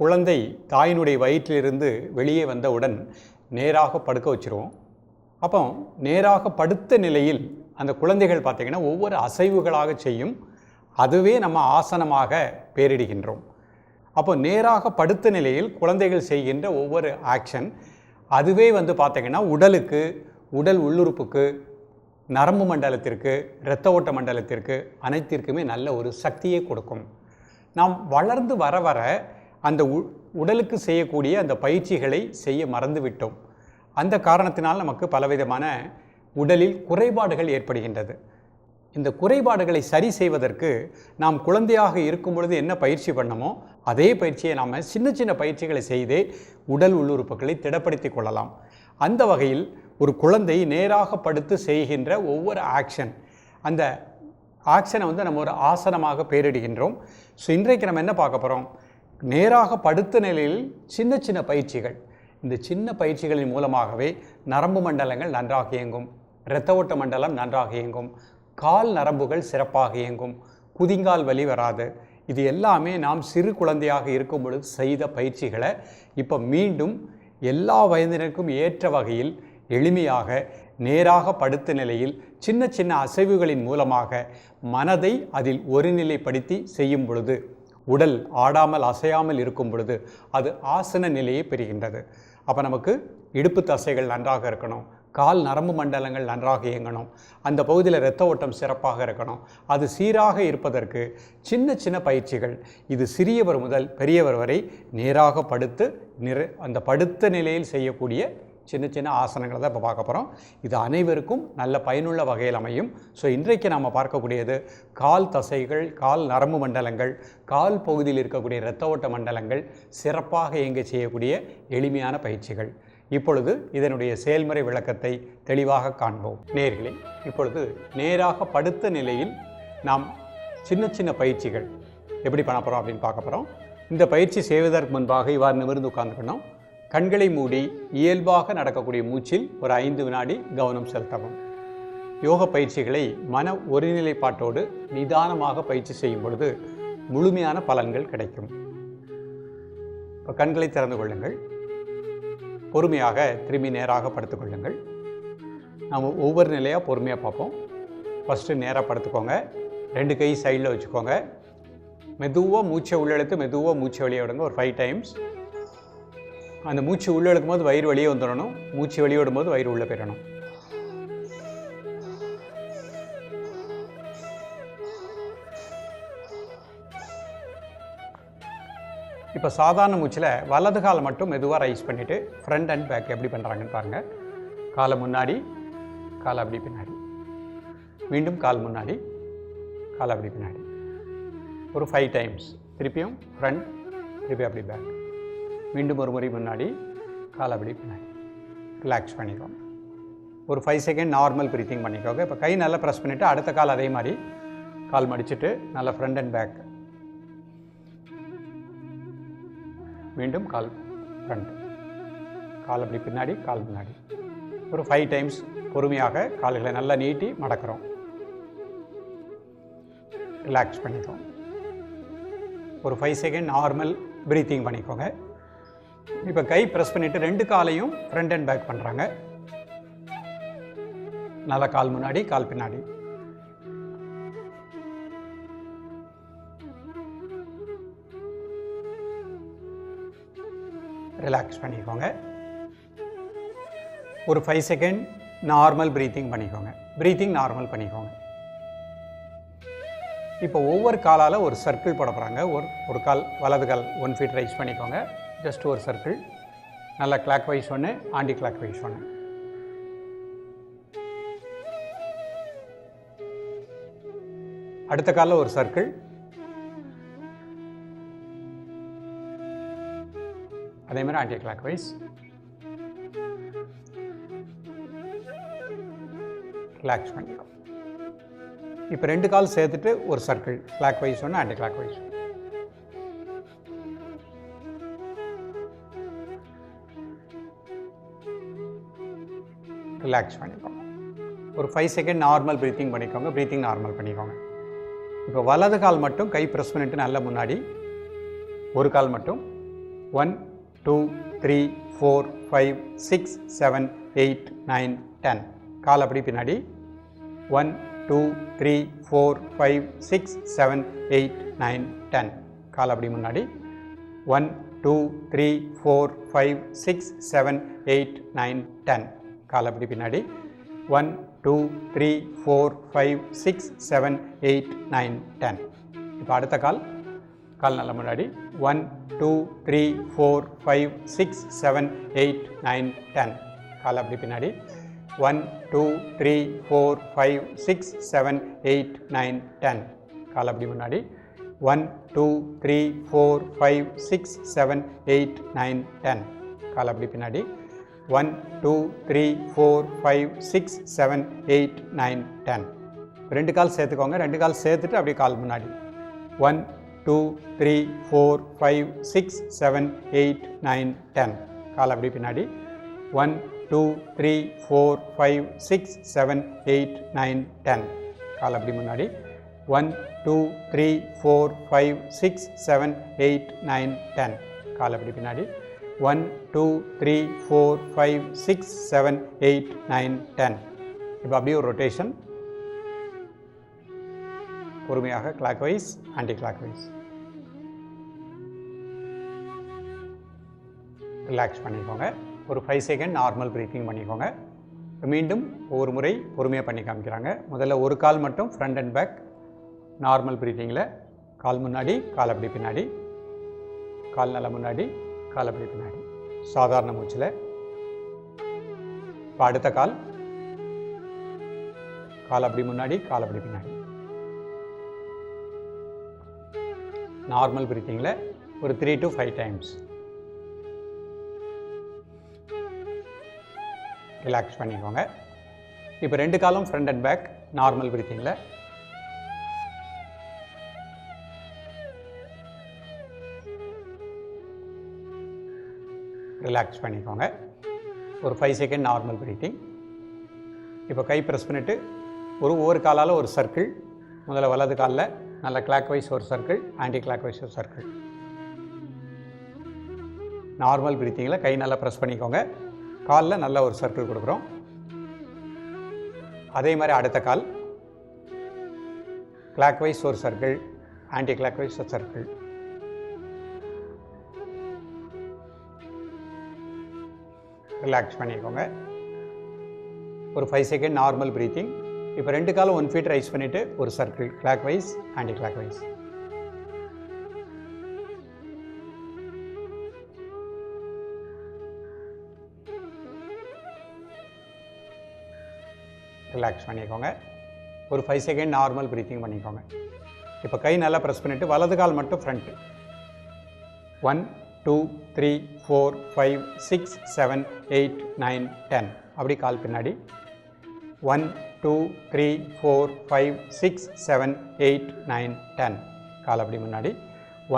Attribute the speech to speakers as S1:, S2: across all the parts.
S1: குழந்தை தாயினுடைய வயிற்றிலிருந்து வெளியே வந்தவுடன் நேராக படுக்க வச்சிருவோம். அப்போ நேராக படுத்த நிலையில் அந்த குழந்தைகள் பார்த்திங்கன்னா ஒவ்வொரு அசைவுகளாக செய்யும். அதுவே நம்ம ஆசனமாக பேரிடுகின்றோம். அப்போ நேராக படுத்த நிலையில் குழந்தைகள் செய்கின்ற ஒவ்வொரு ஆக்ஷன் அதுவே வந்து பார்த்திங்கன்னா உடலுக்கு உடல் உள்ளுறுப்புக்கு நரம்பு மண்டலத்திற்கு இரத்த ஓட்ட மண்டலத்திற்கு அனைத்திற்குமே நல்ல ஒரு சக்தியை கொடுக்கும். நாம் வளர்ந்து வர வர அந்த உ உடலுக்கு செய்யக்கூடிய அந்த பயிற்சிகளை செய்ய மறந்துவிட்டோம். அந்த காரணத்தினால் நமக்கு பலவிதமான உடலில் குறைபாடுகள் ஏற்படுகின்றது. இந்த குறைபாடுகளை சரி செய்வதற்கு நாம் குழந்தையாக இருக்கும் பொழுது என்ன பயிற்சி பண்ணமோ அதே பயிற்சியை நாம் சின்ன சின்ன பயிற்சிகளை செய்தே உடல் உள்ளுறுப்புகளை திடப்படுத்தி கொள்ளலாம். அந்த வகையில் ஒரு குழந்தை நேராக படுத்து செய்கின்ற ஒவ்வொரு ஆக்ஷன் அந்த ஆக்ஷனை வந்து நம்ம ஒரு ஆசனமாக பேரிடுகின்றோம். ஸோ இன்றைக்கு நம்ம என்ன பார்க்க போகிறோம் நேராக படுத்த நிலையில் சின்ன சின்ன பயிற்சிகள். இந்த சின்ன பயிற்சிகளின் மூலமாகவே நரம்பு மண்டலங்கள் நன்றாக இயங்கும். இரத்த ஓட்ட மண்டலம் நன்றாக இயங்கும். கால் நரம்புகள் சிறப்பாக இயங்கும். குதிங்கால் வலி வராது. இது எல்லாமே நாம் சிறு குழந்தையாக இருக்கும் பொழுது செய்த பயிற்சிகளை இப்போ மீண்டும் எல்லா வயதினருக்கும் ஏற்ற வகையில் எளிமையாக நேராக படுத்த நிலையில் சின்ன சின்ன அசைவுகளின் மூலமாக மனதை அதில் ஒருநிலைப்படுத்தி செய்யும் பொழுது உடல் ஆடாமல் அசையாமல் இருக்கும் பொழுது அது ஆசன நிலையை பெறுகின்றது. அப்போ நமக்கு இடுப்பு தசைகள் நன்றாக இருக்கணும் கால் நரம்பு மண்டலங்கள் நன்றாக இயங்கணும் அந்த பகுதியில் இரத்த ஓட்டம் சிறப்பாக இருக்கணும். அது சீராக இருப்பதற்கு சின்ன சின்ன பயிற்சிகள். இது சிறியவர் முதல் பெரியவர் வரை நேராக படுத்து நிற அந்த படுத்த நிலையில் செய்யக்கூடிய சின்ன சின்ன ஆசனங்களை தான் இப்போ பார்க்க போகிறோம் இது அனைவருக்கும் நல்ல பயனுள்ள வகையில் அமையும். ஸோ இன்றைக்கு நாம் பார்க்கக்கூடியது கால் தசைகள் கால் நரம்பு மண்டலங்கள் கால் பகுதியில் இருக்கக்கூடிய இரத்த ஓட்ட மண்டலங்கள் சிறப்பாக இயங்க செய்யக்கூடிய எளிமையான பயிற்சிகள். இப்பொழுது இதனுடைய செயல்முறை விளக்கத்தை தெளிவாக காண்போம். நேர்களே இப்பொழுது நேராக படுத்த நிலையில் நாம் சின்ன சின்ன பயிற்சிகள் எப்படி பண்ண போகிறோம் அப்படின்னு பார்க்க போகிறோம் இந்த பயிற்சி செய்வதற்கு முன்பாக இவ்வாறு நிமிர்ந்து உட்காந்துக்கணும் கண்களை மூடி இயல்பாக நடக்கக்கூடிய மூச்சில் ஒரு ஐந்து வினாடி கவனம் செலுத்தவும். யோக பயிற்சிகளை மன ஒருநிலைப்பாட்டோடு நிதானமாக பயிற்சி செய்யும் பொழுது முழுமையான பலன்கள் கிடைக்கும். இப்போ கண்களை திறந்து கொள்ளுங்கள். பொறுமையாக திரும்பி நேராக படுத்துக்கொள்ளுங்கள் நாம் ஒவ்வொரு நிலையாக பொறுமையாக பார்ப்போம். ஃபஸ்ட்டு நேராக படுத்துக்கோங்க. ரெண்டு கை சைடில் வச்சுக்கோங்க. மெதுவாக மூச்சை உள்ளெழுத்து மெதுவாக மூச்சை வெளியே விடுங்க. ஒரு ஃபைவ் டைம்ஸ் அந்த மூச்சு உள்ளே இழுக்கும் போது வயிறு வெளியே வந்துடணும். மூச்சு வெளியே விடும்போது வயிறு உள்ளே போயிடணும். இப்போ சாதாரண மூச்சில் வலது காலை மட்டும் மெதுவாக ரைஸ் பண்ணிவிட்டு ஃப்ரண்ட் அண்ட் பேக் எப்படி பண்ணுறாங்கன்னு பாருங்கள் காலை முன்னாடி காலை அப்படி பின்னாடி. மீண்டும் கால் முன்னாடி கால் அப்படி பின்னாடி. ஒரு ஃபைவ் டைம்ஸ் திருப்பியும் ஃப்ரண்ட் திருப்பி அப்படி பேக் மீண்டும் ஒரு முறை முன்னாடி காலப்படி பின்னாடி. ரிலாக்ஸ் பண்ணிக்கோங்க. ஒரு ஃபைவ் செகண்ட் நார்மல் ப்ரீத்திங் பண்ணிக்கோங்க. இப்போ கை நல்லா ப்ரெஸ் பண்ணிவிட்டு அடுத்த கால் அதே மாதிரி கால் மடிச்சுட்டு நல்லா ஃப்ரண்ட் அண்ட் பேக் மீண்டும் கால் ஃப்ரண்ட் கால் அப்படி பின்னாடி கால் பின்னாடி ஒரு ஃபைவ் டைம்ஸ் பொறுமையாக கால்களை நல்லா நீட்டி மடக்கிறோம். ரிலாக்ஸ் பண்ணிக்கோங்க. ஒரு ஃபைவ் செகண்ட் நார்மல் ப்ரீத்திங் பண்ணிக்கோங்க. இப்போ கை ப்ரெஸ் பண்ணிவிட்டு ரெண்டு காலையும் ஃப்ரண்ட் அண்ட் பேக் பண்ணுறாங்க நல்லா கால் முன்னாடி கால் பின்னாடி. ரிலாக்ஸ் பண்ணிக்கோங்க. ஒரு ஃபைவ் செகண்ட் நார்மல் ப்ரீத்திங் பண்ணிக்கோங்க. ப்ரீத்திங் நார்மல் பண்ணிக்கோங்க. இப்போ ஒவ்வொரு காலால் ஒரு சர்க்கிள் போட போகிறாங்க ஒரு ஒரு கால் வலது கால் ஒன் ஃபீட் ரைஸ் பண்ணிக்கோங்க. ஜஸ்ட் ஒரு சர்க்கிள் நல்லா கிளாக் வைஸ் ஒன்று ஆண்டி கிளாக் வைஸ் ஒன்று அடுத்த காலில் ஒரு சர்க்கிள் அதேமாதிரி ஆண்டி கிளாக் வைஸ் ரிலாக்ஸ் பண்ணிக்கும் இப்போ ரெண்டு கால் சேர்த்துட்டு ஒரு சர்க்கிள் கிளாக் வைஸ் ஒன்று ஆண்டி கிளாக் வைஸ் ஒன்று ரிலாக்ஸ் பண்ணிக்கோங்க. ஒரு ஃபைவ் செகண்ட் நார்மல் ப்ரீத்திங் பண்ணிக்கோங்க. ப்ரீத்திங் நார்மல் பண்ணிக்கோங்க. இப்போ வலது கால் மட்டும் கை ப்ரெஸ் பண்ணிட்டு நல்ல முன்னாடி. ஒரு கால் மட்டும். One two three four five six seven eight nine ten கால் அப்படி பின்னாடி. One two three four five six seven eight nine ten கால் அப்படி முன்னாடி. One two three four five six seven eight nine ten கால் அப்படி பின்னாடி. One two three four five six seven eight nine ten இப்போ அடுத்த கால். கால் நல்ல முன்னாடி. One two three four five six seven eight nine ten கால் அப்படி பின்னாடி. One two three four five six seven eight nine ten கால் அப்படி முன்னாடி. One two three four five six seven eight nine ten கால் அப்படி பின்னாடி. One two three four five six seven eight nine ten. ரெண்டு கால் சேர்த்துக்கோங்க. ரெண்டு கால் சேர்த்துட்டு அப்படியே கால் முன்னாடி. One two three four five six seven eight nine ten. கால் அப்படி பின்னாடி. One two three four five six seven eight nine ten. கால் அப்படி முன்னாடி. One two three four five six seven eight nine ten. கால் அப்படி பின்னாடி. One two three four five six seven eight nine ten. இப்போ அப்படியே ஒரு rotation பொறுமையாக clockwise anticlockwise relax பண்ணிக்கோங்க. ஒரு ஃபைவ் செகண்ட் நார்மல் ப்ரீத்திங் பண்ணிக்கோங்க. மீண்டும் ஒரு முறை பொறுமையாக பண்ணி காமிக்கிறாங்க. முதல்ல ஒரு கால் மட்டும் ஃப்ரண்ட் அண்ட் பேக் நார்மல் ப்ரீத்திங்கில் கால் முன்னாடி கால் அப்படி பின்னாடி. கால் நல்லா முன்னாடி. கால் அப்படி பின்னாடி சாதாரண மூச்சில். இப்போ அடுத்த கால். கால் அப்படி முன்னாடி கால் அப்படி பின்னாடி. நார்மல் ப்ரீத்திங்கில் ஒரு three to five times relax பண்ணிக்கோங்க. இப்போ ரெண்டு காலம் ஃப்ரண்ட் அண்ட் பேக் நார்மல் ப்ரீத்திங்கில் ரிலாக்ஸ் பண்ணிக்கோங்க. ஒரு ஃபைவ் செகண்ட் நார்மல் ப்ரீத்திங் இப்போ கை ப்ரெஸ் பண்ணிவிட்டு ஒரு ஒவ்வொரு காலால் ஒரு சர்க்கிள் முதல்ல வலது காலில் நல்ல கிளாக் வைஸ் ஒரு சர்க்கிள் ஆன்டி கிளாக் வைஸ் ஒரு சர்க்கிள் நார்மல் ப்ரீத்திங்கில் கை நல்லா ப்ரெஸ் பண்ணிக்கோங்க. காலில் நல்ல ஒரு சர்க்கிள் கொடுக்குறோம். அதே மாதிரி அடுத்த கால். கிளாக் வைஸ் ஒரு சர்க்கிள் ஆன்டி கிளாக் வைஸ் ஒரு சர்க்கிள் ரிலாக்ஸ் பண்ணிக்கோங்க. ஒரு ஃபைவ் செகண்ட் நார்மல் ப்ரீத்திங் இப்போ ரெண்டு காலம் ஒன் ஃபீட் ரைஸ் பண்ணிவிட்டு ஒரு circle clockwise anticlockwise relax பண்ணிக்கோங்க. ஒரு ஃபைவ் செகண்ட் நார்மல் ப்ரீத்திங் பண்ணிக்கோங்க. இப்போ கை நல்லா ப்ரெஸ் பண்ணிவிட்டு வலது கால் மட்டும் front one two three four five six seven eight nine ten. அப்படி கால் பின்னாடி. One two three four five six seven eight nine ten. கால் அப்படி முன்னாடி.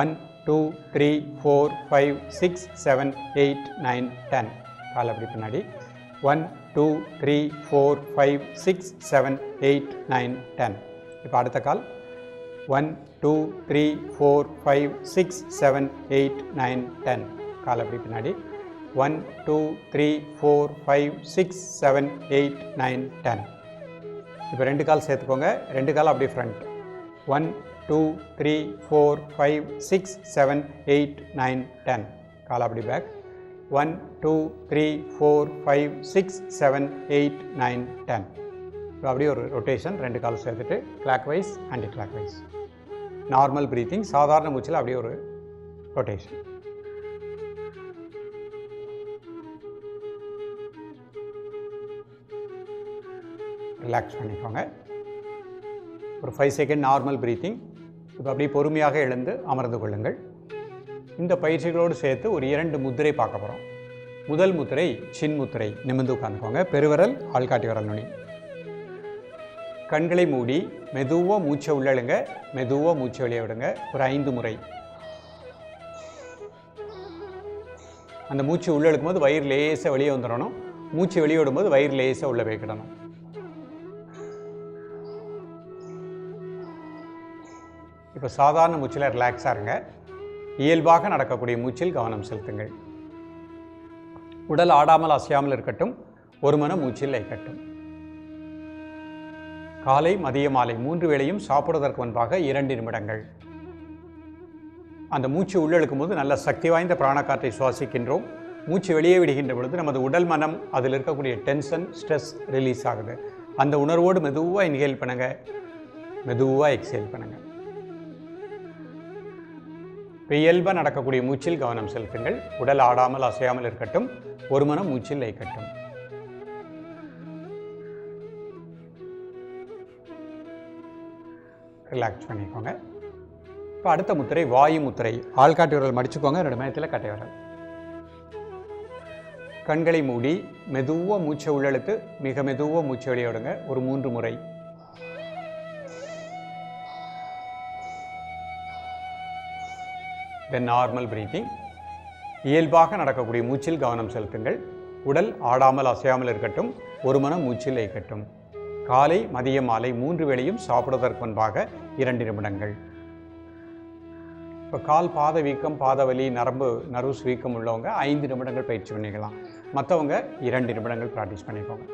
S1: One two three four five six seven eight nine ten. கால் அப்படி பின்னாடி. One two three four five six seven eight nine ten. இப்போ அடுத்த கால். One two three four five six seven eight nine ten. கால் அப்படி பின்னாடி. One two three four five six seven eight nine ten. இப்போ ரெண்டு கால் சேர்த்துக்கோங்க. ரெண்டு கால் அப்படி front one two three four five six seven eight nine ten. கால் அப்படி back one two three four five six seven eight nine ten. இப்போ அப்படியே ஒரு ரொட்டேஷன் ரெண்டு கால் சேர்த்துட்டு clockwise anticlockwise normal breathing சாதாரண மூச்சில் அப்படியே ஒரு ரொட்டேஷன் ரிலாக்ஸ் பண்ணிக்கோங்க. ஒரு ஃபைவ் செகண்ட் நார்மல் ப்ரீத்திங் இப்போ அப்படியே பொறுமையாக எழுந்து அமர்ந்து கொள்ளுங்கள். இந்த பயிற்சிகளோடு சேர்த்து ஒரு இரண்டு முத்திரை பார்க்க போகிறோம் முதல் முத்திரை சின் முத்திரை நிமிர்ந்து உட்காந்துக்கோங்க பெருவிரல் ஆள்காட்டி விரல் நுனி. கண்களை மூடி மெதுவாக மூச்சை உள்ளழுங்க மெதுவாக மூச்சை வெளியே விடுங்க. ஒரு ஐந்து முறை. அந்த மூச்சு உள்ள இழுக்கும்போது வயிறு லேசாக வெளியே வந்துடணும். மூச்சு வெளியே விடும்போது வயிறு லேசாக உள்ள வைக்கிடணும் இப்போ சாதாரண மூச்சில் ரிலாக்ஸாக இருங்க. இயல்பாக நடக்கக்கூடிய மூச்சில் கவனம் செலுத்துங்கள். உடல் ஆடாமல் அசையாமல் இருக்கட்டும். ஒரு மன மூச்சில் லைக்கட்டும் காலை மதிய மாலை மூன்று வேளையும் சாப்பிடுவதற்கு முன்பாக இரண்டு நிமிடங்கள். அந்த மூச்சு உள்ளெழுக்கும் போது நல்ல சக்தி வாய்ந்த பிராணக்காற்றை சுவாசிக்கின்றோம். மூச்சு வெளியே விடுகின்ற பொழுது நமது உடல் மனம் அதில் இருக்கக்கூடிய டென்ஷன் ஸ்ட்ரெஸ் ரிலீஸ் ஆகுது. அந்த உணர்வோடு மெதுவாக இன்ஹேல் பண்ணுங்க. மெதுவாக எக்ஸேல் பண்ணுங்க. இயல்பாக நடக்கக்கூடிய மூச்சில் கவனம் செலுத்துங்கள். உடல் ஆடாமல் அசையாமல் இருக்கட்டும். ஒரு மனம் மூச்சில் லைக்கட்டும் ரிலாக்ஸ் பண்ணிக்கோங்க. இப்போ அடுத்த முத்திரை வாயு முத்திரை. ஆள்காட்டி விரல் மடிச்சுக்கோங்க. ரெண்டு மயத்தில் கட்டை விரல். கண்களை மூடி மெதுவாக மூச்சை உள்ளெழுத்து மிக மெதுவாக மூச்சை வெளியோடுங்க ஒரு மூன்று முறை. தென் நார்மல் பிரீத்திங் இயல்பாக நடக்கக்கூடிய மூச்சில் கவனம் செலுத்துங்கள். உடல் ஆடாமல் அசையாமல் இருக்கட்டும். ஒரு மனம் மூச்சில் லைக்கட்டும் காலை மதிய மாலை மூன்று வேளையும் சாப்பிடுவதற்கு முன்பாக இரண்டு நிமிடங்கள். இப்போ கால் பாத வீக்கம் பாதவலி நரம்பு நர்வஸ் வீக்கம் உள்ளவங்க ஐந்து நிமிடங்கள் பயிற்சி பண்ணிக்கலாம். மற்றவங்க இரண்டு நிமிடங்கள் ப்ராக்டிஸ் பண்ணிக்கோங்க.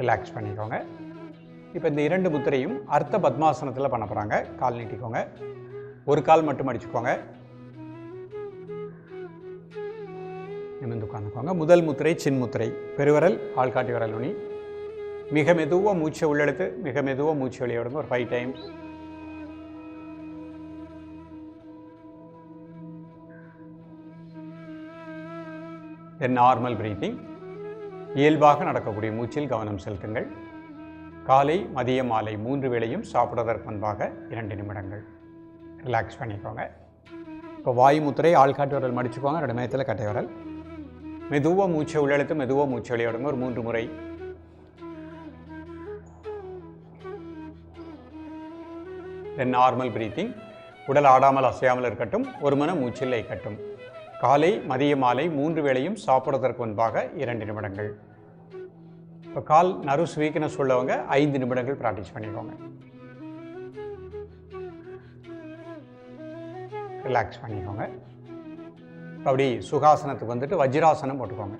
S1: ரிலாக்ஸ் பண்ணிக்கோங்க. இப்போ இந்த இரண்டு முத்திரையும் அர்த்த பத்மாசனத்தில் பண்ண போகிறாங்க கால் நீட்டிக்கோங்க. ஒரு கால் மட்டும் அடிச்சுக்கோங்க. நிமிர்ந்து உட்காந்துக்கோங்க முதல் முத்திரை சின்முத்திரை பெருவரல் ஆள்காட்டி விரல் நுனி. மிக மெதுவாக மூச்சை உள்ளெடுத்து மிக மெதுவாக மூச்சு வெளியிடுங்க ஒரு five times then normal breathing இயல்பாக நடக்கக்கூடிய மூச்சில் கவனம் செலுத்துங்கள். காலை மதிய மாலை மூன்று வேளையும் சாப்பிடுவதற்கு முன்பாக இரண்டு நிமிடங்கள். ரிலாக்ஸ் பண்ணிக்கோங்க. இப்போ வாயு முத்திரை ஆள்காட்டு விரல் மடிச்சுக்கோங்க. ரெண்டு மயத்தில் கட்டை விரல். மெதுவாக மூச்சை உள்ளெழுத்து மெதுவாக மூச்சை விளையாடுங்க ஒரு மூன்று முறை. தென் நார்மல் பிரீத்திங் உடல் ஆடாமல் அசையாமல் இருக்கட்டும். ஒரு மன மூச்சில் கட்டும் காலை மதிய மாலை மூன்று வேளையும் சாப்பிடுவதற்கு முன்பாக இரண்டு நிமிடங்கள். இப்போ கால் நர்வ்ஸ் வீக்னஸ் உள்ளவங்க ஐந்து நிமிடங்கள் ப்ராக்டிஸ் பண்ணிக்கோங்க. ரிலாக்ஸ் பண்ணிக்கோங்க. அப்படி சுகாசனத்துக்கு வந்துட்டு வஜ்ராசனம் போட்டுக்கோங்க.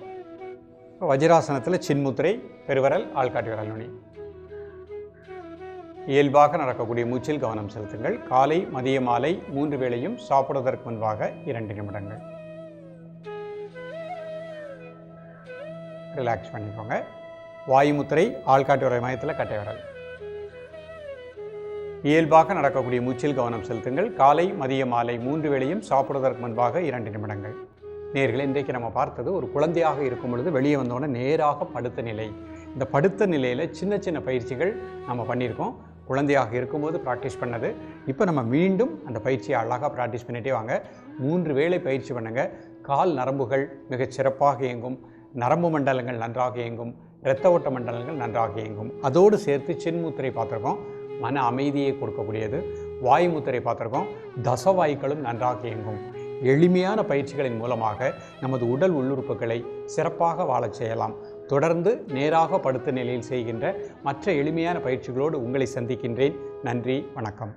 S1: வஜ்ராசனத்தில் சின்முத்திரை பெருவரல் ஆள்காட்டி விரல் நுனி. இயல்பாக நடக்கக்கூடிய மூச்சில் கவனம் செலுத்துங்கள். காலை மதிய மாலை மூன்று வேளையும் சாப்பிடுவதற்கு முன்பாக இரண்டு நிமிடங்கள். ரிலாக்ஸ் பண்ணிக்கோங்க. வாயுமுத்திரை ஆள்காட்டி உரை மையத்தில் கட்டை விரல். இயல்பாக நடக்கக்கூடிய மூச்சில் கவனம் செலுத்துங்கள். காலை மதிய மாலை மூன்று வேளையும் சாப்பிடுவதற்கு முன்பாக இரண்டு நிமிடங்கள். நேர்களை இன்றைக்கு நம்ம பார்த்தது ஒரு குழந்தையாக இருக்கும் பொழுது வெளியே வந்தோடனே நேராக படுத்த நிலை. இந்த படுத்த நிலையில் சின்ன சின்ன பயிற்சிகள் நம்ம பண்ணியிருக்கோம். குழந்தையாக இருக்கும்போது ப்ராக்டிஸ் பண்ணது. இப்போ நம்ம மீண்டும் அந்த பயிற்சியை அழகாக ப்ராக்டிஸ் பண்ணிகிட்டே வாங்க. மூன்று வேளை பயிற்சி பண்ணுங்கள் கால் நரம்புகள் மிகச் சிறப்பாக இயங்கும். நரம்பு மண்டலங்கள் நன்றாக இயங்கும். இரத்த ஓட்ட மண்டலங்கள் நன்றாக இயங்கும். அதோடு சேர்த்து சின்முத்திரை பார்த்துருக்கோம். மன அமைதியை கொடுக்கக்கூடியது. வாயு முத்திரை பார்த்துருக்கோம். தசவாயுக்களும் நன்றாக இயங்கும். எளிமையான பயிற்சிகளின் மூலமாக நமது உடல் உள்ளுறுப்புகளை சிறப்பாக வாழச் செய்யலாம். தொடர்ந்து நேராக படுத்த நிலையில் செய்கின்ற மற்ற எளிமையான பயிற்சிகளோடு உங்களை சந்திக்கின்றேன். நன்றி வணக்கம்.